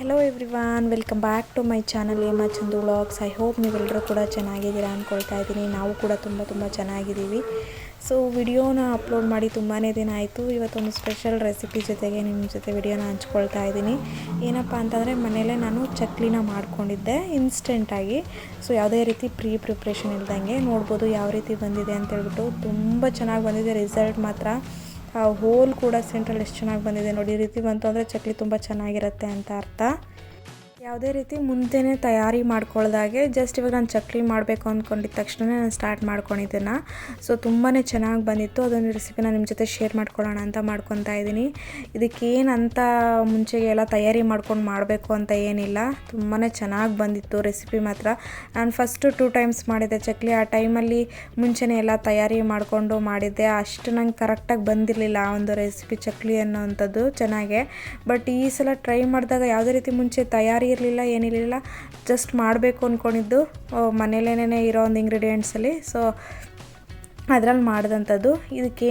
Hello everyone welcome back to my channel ಏಮಾ Chandu vlogs I hope ನೀವೆಲ್ಲರೂ ಕೂಡ ಚೆನ್ನಾಗಿದ್ದೀರಾ ಅಂದ್ಕೊಳ್ತಾ ಇದ್ದೀನಿ. ನಾವು ಕೂಡ ತುಂಬ ತುಂಬ ಚೆನ್ನಾಗಿದ್ದೀವಿ. ಸೊ ವಿಡಿಯೋನ ಅಪ್ಲೋಡ್ ಮಾಡಿ ತುಂಬಾ ದಿನ ಆಯಿತು. ಇವತ್ತೊಂದು ಸ್ಪೆಷಲ್ ರೆಸಿಪಿ ಜೊತೆಗೆ ನಿಮ್ಮ ಜೊತೆ ವಿಡಿಯೋನ ಹಂಚ್ಕೊಳ್ತಾ ಇದ್ದೀನಿ. ಏನಪ್ಪ ಅಂತಂದರೆ, ಮನೆಯಲ್ಲೇ ನಾನು ಚಕ್ಲಿನ ಮಾಡ್ಕೊಂಡಿದ್ದೆ ಇನ್ಸ್ಟೆಂಟಾಗಿ ಸೊ ಯಾವುದೇ ರೀತಿ ಪ್ರೀ ಪ್ರಿಪ್ರೇಷನ್ ಇಲ್ದಂಗೆ ನೋಡ್ಬೋದು ಯಾವ ರೀತಿ ಬಂದಿದೆ ಅಂತ ಹೇಳ್ಬಿಟ್ಟು ತುಂಬ ಚೆನ್ನಾಗಿ ಬಂದಿದೆ. ರಿಸಲ್ಟ್ ಮಾತ್ರ ಆ ಹೋಲ್ ಕೂಡ ಸೆಂಟ್ರಲ್ ಎಷ್ಟು ಚೆನ್ನಾಗಿ ಬಂದಿದೆ ನೋಡಿ. ಈ ರೀತಿ ಬಂತು ಅಂದರೆ ಚಕ್ಲಿ ತುಂಬ ಚೆನ್ನಾಗಿರುತ್ತೆ ಅಂತ ಅರ್ಥ. ಯಾವುದೇ ರೀತಿ ಮುಂದೆನೇ ತಯಾರಿ ಮಾಡ್ಕೊಳ್ದಾಗೆ ಜಸ್ಟ್ ಇವಾಗ ನಾನು ಚಕ್ಲಿ ಮಾಡಬೇಕು ಅಂದ್ಕೊಂಡಿದ್ದ ತಕ್ಷಣ ನಾನು ಸ್ಟಾರ್ಟ್ ಮಾಡ್ಕೊಂಡಿದ್ದನ್ನು ಸೊ ತುಂಬಾ ಚೆನ್ನಾಗಿ ಬಂದಿತ್ತು. ಅದೊಂದು ರೆಸಿಪಿನ ನಿಮ್ಮ ಜೊತೆ ಶೇರ್ ಮಾಡ್ಕೊಳ್ಳೋಣ ಅಂತ ಮಾಡ್ಕೊತಾ ಇದ್ದೀನಿ ಇದಕ್ಕೇನು ಅಂತ ಮುಂಚೆಗೆ ಎಲ್ಲ ತಯಾರಿ ಮಾಡ್ಕೊಂಡು ಮಾಡಬೇಕು ಅಂತ ಏನಿಲ್ಲ. ತುಂಬಾ ಚೆನ್ನಾಗಿ ಬಂದಿತ್ತು ರೆಸಿಪಿ ಮಾತ್ರ. ನಾನು ಫಸ್ಟು ಟೂ ಟೈಮ್ಸ್ ಮಾಡಿದ್ದೆ ಚಕ್ಲಿ. ಆ ಟೈಮಲ್ಲಿ ಮುಂಚೆನೇ ಎಲ್ಲ ತಯಾರಿ ಮಾಡಿಕೊಂಡು ಮಾಡಿದ್ದೆ. ಅಷ್ಟು ನಂಗೆ ಕರೆಕ್ಟಾಗಿ ಬಂದಿರಲಿಲ್ಲ ಆ ಒಂದು ರೆಸಿಪಿ ಚಕ್ಲಿ ಅನ್ನೋವಂಥದ್ದು ಚೆನ್ನಾಗೆ. ಬಟ್ ಈ ಸಲ ಟ್ರೈ ಮಾಡಿದಾಗ ಯಾವುದೇ ರೀತಿ ಮುಂಚೆ ತಯಾರಿ ಇರಲಿಲ್ಲ ಏನಿರಲಿಲ್ಲ ಜಸ್ಟ್ ಮಾಡಬೇಕು ಅಂದ್ಕೊಂಡಿದ್ದು ಮನೇಲೇನೇ ಇರೋ ಒಂದು ಇಂಗ್ರೀಡಿಯೆಂಟ್ಸಲ್ಲಿ ಸೊ ಅದ್ರಲ್ಲಿ ಮಾಡಿದಂಥದ್ದು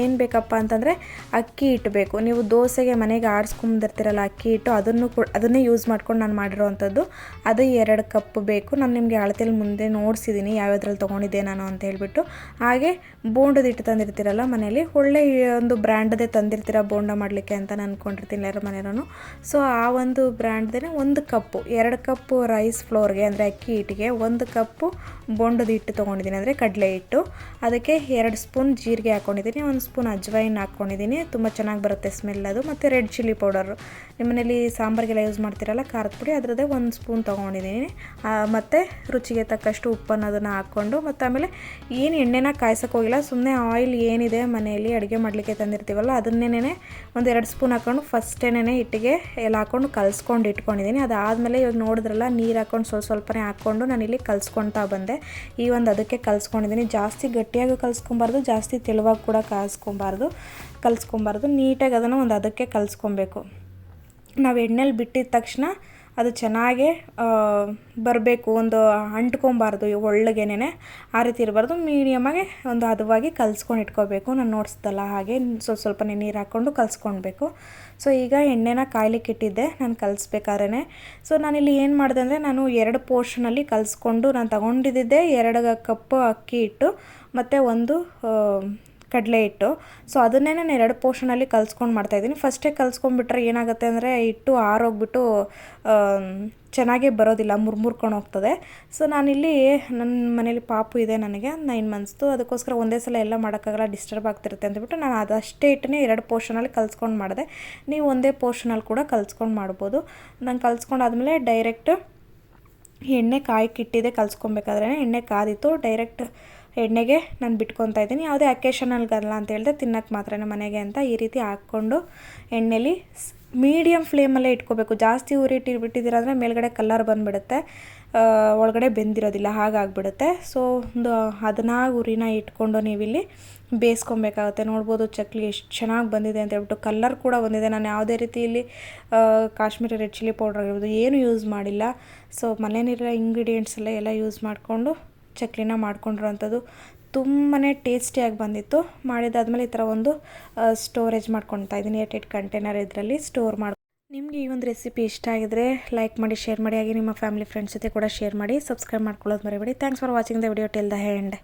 ಏನು ಬೇಕಪ್ಪ ಅಂತಂದರೆ ಅಕ್ಕಿ ಹಿಟ್ಟು ನೀವು ದೋಸೆಗೆ ಮನೆಗೆ ಆಡಿಸ್ಕೊಂಬಂದಿರ್ತೀರಲ್ಲ ಅಕ್ಕಿ ಹಿಟ್ಟು ಅದನ್ನು ಕೂಡ, ಅದನ್ನೇ ಯೂಸ್ ಮಾಡ್ಕೊಂಡು ನಾನು ಮಾಡಿರೋವಂಥದ್ದು ಅದು ಎರಡು ಕಪ್ ಬೇಕು. ನಾನು ನಿಮಗೆ ಅಳತೇಲಿ ಮುಂದೆ ನೋಡಿಸಿದ್ದೀನಿ ಯಾವ್ಯಾವ್ದ್ರಲ್ಲಿ ತೊಗೊಂಡಿದ್ದೆ ನಾನು ಅಂತ ಹೇಳ್ಬಿಟ್ಟು. ಹಾಗೆ ಬೋಂಡದ ಹಿಟ್ಟು ತಂದಿರ್ತೀರಲ್ಲ ಮನೇಲಿ ಒಳ್ಳೆ ಒಂದು ಬ್ರ್ಯಾಂಡದೇ ತಂದಿರ್ತೀರ ಬೋಂಡ ಮಾಡಲಿಕ್ಕೆ ಅಂತ ನಾನು ಅಂದ್ಕೊಂಡಿರ್ತೀನಿ ಎಲ್ಲರ ಮನೆಯೂ ಸೊ ಆ ಒಂದು ಬ್ರ್ಯಾಂಡ್ದೇ ಒಂದು ಕಪ್ಪು ಎರಡು ಕಪ್ಪು ರೈಸ್ ಫ್ಲೋರ್ಗೆ ಅಂದರೆ ಅಕ್ಕಿ ಹಿಟ್ಟಿಗೆ ಒಂದು ಕಪ್ಪು ಬೋಂಡದ ಹಿಟ್ಟು ತೊಗೊಂಡಿದ್ದೀನಿ ಅಂದರೆ ಕಡಲೆ ಹಿಟ್ಟು. ಅದಕ್ಕೆ ಎರಡು ಸ್ಪೂನ್ ಜೀರಿಗೆ ಹಾಕ್ಕೊಂಡಿದ್ದೀನಿ ಒಂದು ಸ್ಪೂನ್ ಅಜ್ವೈನ್ ಹಾಕ್ಕೊಂಡಿದ್ದೀನಿ ತುಂಬ ಚೆನ್ನಾಗಿ ಬರುತ್ತೆ ಸ್ಮೆಲ್ ಅದು. ಮತ್ತು ರೆಡ್ ಚಿಲ್ಲಿ ಪೌಡರು ನಿಮ್ಮನೇಲಿ ಸಾಂಬಾರಿಗೆಲ್ಲ ಯೂಸ್ ಮಾಡ್ತೀರಲ್ಲ, ಖಾರದ ಪುಡಿ, ಅದರದ್ದೇ ಒಂದು ಸ್ಪೂನ್ ತೊಗೊಂಡಿದ್ದೀನಿ. ಮತ್ತು ರುಚಿಗೆ ತಕ್ಕಷ್ಟು ಉಪ್ಪನ್ನು ಅದನ್ನು ಹಾಕ್ಕೊಂಡು, ಮತ್ತು ಆಮೇಲೆ ಏನು ಎಣ್ಣೆನ ಕಾಯ್ಸೋಕೆ ಹೋಗಿಲ್ಲ ಸುಮ್ಮನೆ ಆಯಿಲ್ ಏನಿದೆ ಮನೆಯಲ್ಲಿ ಅಡುಗೆ ಮಾಡಲಿಕ್ಕೆ ತಂದಿರ್ತೀವಲ್ಲ ಅದನ್ನೇನೆ ಎರಡು ಸ್ಪೂನ್ ಹಾಕ್ಕೊಂಡು ಫಸ್ಟೇನೇ ಹಿಟ್ಟಿಗೆ ಎಲ್ಲ ಹಾಕ್ಕೊಂಡು ಕಲಿಸ್ಕೊಂಡು ಇಟ್ಕೊಂಡಿದ್ದೀನಿ. ಅದಾದಮೇಲೆ ಇವಾಗ ನೋಡಿದ್ರಲ್ಲ, ನೀರು ಹಾಕ್ಕೊಂಡು ಸ್ವಲ್ಪ ಸ್ವಲ್ಪನೇ ಹಾಕ್ಕೊಂಡು ನಾನು ಇಲ್ಲಿ ಕಲಿಸ್ಕೊಳ್ತಾ ಬಂದೆ. ಈ ಒಂದು ಅದಕ್ಕೆ ಕಲ್ಸ್ಕೊಂಡಿದ್ದೀನಿ. ಜಾಸ್ತಿ ಗಟ್ಟಿಯಾಗಿ ಕಲಿಸ್ಕೊಬಾರ್ದು ಜಾಸ್ತಿ ತೆಳುವಾಗಿ ಕೂಡ ಕಾಯಿಸ್ಕೊಬಾರ್ದು ಕಲಿಸ್ಕೊಬಾರ್ದು ನೀಟಾಗಿ ಅದನ್ನು ಒಂದು ಅದಕ್ಕೆ ಕಲಿಸ್ಕೊಬೇಕು ನಾವು ಎಣ್ಣೆಲಿ ಬಿಟ್ಟಿದ ತಕ್ಷಣ ಅದು ಚೆನ್ನಾಗೇ ಬರಬೇಕು, ಒಂದು ಅಂಟ್ಕೊಬಾರ್ದು ಒಳ್ಳಗೇನೆ ಆ ರೀತಿ ಇರಬಾರ್ದು. ಮೀಡಿಯಮ್ಮಾಗೆ ಒಂದು ಹದವಾಗಿ ಕಲ್ಸ್ಕೊಂಡು ಇಟ್ಕೋಬೇಕು. ನಾನು ನೋಡಿಸ್ದಲ್ಲ ಹಾಗೆ, ಸ್ವಲ್ಪ ಸ್ವಲ್ಪನೇ ನೀರು ಹಾಕ್ಕೊಂಡು ಕಲಿಸ್ಕೊಳ್ಬೇಕು ಸೊ ಈಗ ಎಣ್ಣೆನ ಕಾಯ್ಲಿಕ್ಕೆ ಇಟ್ಟಿದ್ದೆ. ನಾನು ಕಲಿಸ್ಬೇಕಾದ್ರೆ ಸೊ ನಾನಿಲ್ಲಿ ಏನು ಮಾಡಿದೆ ಅಂದರೆ, ನಾನು ಎರಡು ಪೋರ್ಷನಲ್ಲಿ ಕಲಿಸ್ಕೊಂಡು ನಾನು ತಗೊಂಡಿದ್ದೆ ಎರಡು ಕಪ್ಪು ಅಕ್ಕಿ ಇಟ್ಟು ಮತ್ತು ಒಂದು ಕಡಲೆ ಹಿಟ್ಟು. ಸೊ ಅದನ್ನೇ ನಾನು ಎರಡು ಪೋರ್ಷನಲ್ಲಿ ಕಲ್ಸ್ಕೊಂಡು ಮಾಡ್ತಾಯಿದ್ದೀನಿ ಫಸ್ಟೇ ಕಲ್ಸ್ಕೊಂಡ್ಬಿಟ್ರೆ ಏನಾಗುತ್ತೆ ಅಂದರೆ, ಹಿಟ್ಟು ಆರೋಗ್ಬಿಟ್ಟು ಚೆನ್ನಾಗೇ ಬರೋದಿಲ್ಲ, ಮುರ್ಮುರ್ಕೊಂಡು ಹೋಗ್ತದೆ. ಸೊ ನಾನಿಲ್ಲಿ ನನ್ನ ಮನೇಲಿ ಪಾಪು ಇದೆ ನನಗೆ ನೈನ್ ಮಂತ್ಸ್ದು ಅದಕ್ಕೋಸ್ಕರ ಒಂದೇ ಸಲ ಎಲ್ಲ ಮಾಡೋಕ್ಕಾಗಲ್ಲ ಡಿಸ್ಟರ್ಬ್ ಆಗ್ತಿರುತ್ತೆ ಅಂದ್ಬಿಟ್ಟು ನಾನು ಅದಷ್ಟೇ ಹಿಟ್ಟನ್ನೇ ಎರಡು ಪೋರ್ಷನಲ್ಲಿ ಕಲ್ಸ್ಕೊಂಡು ಮಾಡಿದೆ. ನೀವು ಒಂದೇ ಪೋರ್ಷನಲ್ಲಿ ಕೂಡ ಕಲ್ಸ್ಕೊಂಡು ಮಾಡ್ಬೋದು. ನಾನು ಕಲ್ಸ್ಕೊಂಡಾದ್ಮೇಲೆ ಡೈರೆಕ್ಟ್ ಎಣ್ಣೆ ಕಾಯಕ್ಕಿಟ್ಟಿದೆ ಕಲ್ಸ್ಕೊಬೇಕಾದ್ರೆ ಎಣ್ಣೆ ಕಾದಿತ್ತು. ಡೈರೆಕ್ಟ್ ಎಣ್ಣೆಗೆ ನಾನು ಬಿಟ್ಕೊತಾ ಇದ್ದೀನಿ. ಯಾವುದೇ ಅಕೇಶನಲ್ಗಲ್ಲ ಅಂತ ಹೇಳಿದೆ ತಿನ್ನೋಕ್ಕೆ ಮಾತ್ರ ಮನೆಗೆ ಅಂತ ಈ ರೀತಿ ಹಾಕ್ಕೊಂಡು ಎಣ್ಣೆಲಿ ಮೀಡಿಯಮ್ ಫ್ಲೇಮಲ್ಲೇ ಇಟ್ಕೋಬೇಕು. ಜಾಸ್ತಿ ಉರಿಟ್ಟು ಬಿಟ್ಟಿದ್ದೀರ ಅಂದರೆ ಮೇಲ್ಗಡೆ ಕಲ್ಲರ್ ಬಂದುಬಿಡುತ್ತೆ. ಒಳಗಡೆ ಬೆಂದಿರೋದಿಲ್ಲ, ಹಾಗಾಗಿಬಿಡುತ್ತೆ. ಸೊ ಒಂದು ಹದಿನಾಲ್ಕು ಉರಿನ ಇಟ್ಕೊಂಡು ನೀವಿಲ್ಲಿ ಬೇಯಿಸ್ಕೊಬೇಕಾಗುತ್ತೆ. ನೋಡ್ಬೋದು ಚಕ್ಲಿ ಎಷ್ಟು ಚೆನ್ನಾಗಿ ಬಂದಿದೆ ಅಂತ ಹೇಳ್ಬಿಟ್ಟು ಕಲ್ಲರ್ ಕೂಡ ಬಂದಿದೆ ನಾನು ಯಾವುದೇ ರೀತಿ ಇಲ್ಲಿ ಕಾಶ್ಮೀರಿ ರೆಡ್ ಚಿಲ್ಲಿ ಪೌಡ್ರ್ ಆಗಿರ್ಬೋದು, ಏನು ಯೂಸ್ ಮಾಡಿಲ್ಲ. ಸೊ ಮನೇಲಿರೋ ಇಂಗ್ರೀಡಿಯೆಂಟ್ಸ್ ಎಲ್ಲ ಎಲ್ಲ ಯೂಸ್ ಮಾಡಿಕೊಂಡು ಚಕ್ಲಿನ ಮಾಡ್ಕೊಂಡಿರೋವಂಥದ್ದು ತುಂಬಾ ಟೇಸ್ಟಿಯಾಗಿ ಬಂದಿತ್ತು. ಮಾಡಿದಾದ್ಮೇಲೆ ಈ ಥರ ಒಂದು ಸ್ಟೋರೇಜ್ ಮಾಡ್ಕೊತಾ ಇದ್ದೀನಿ. ಏಟ್ ಏಟ್ ಕಂಟೈನರ್ ಇದರಲ್ಲಿ ಸ್ಟೋರ್ ಮಾಡಿ. ನಿಮಗೆ ಈ ಒಂದು ರೆಸಿಪಿ ಇಷ್ಟ ಆಗಿದ್ರೆ ಲೈಕ್ ಮಾಡಿ ಶೇರ್ ಮಾಡಿ, ಹಾಗೆ ನಿಮ್ಮ ಫ್ಯಾಮಿಲಿ ಫ್ರೆಂಡ್ಸ್ ಜೊತೆ ಕೂಡ ಶೇರ್ ಮಾಡಿ ಸಬ್ಸ್ಕ್ರೈಬ್ ಮಾಡ್ಕೊಳ್ಳೋದು ಮರಿಬೇಡಿ. Thanks for watching the video till the end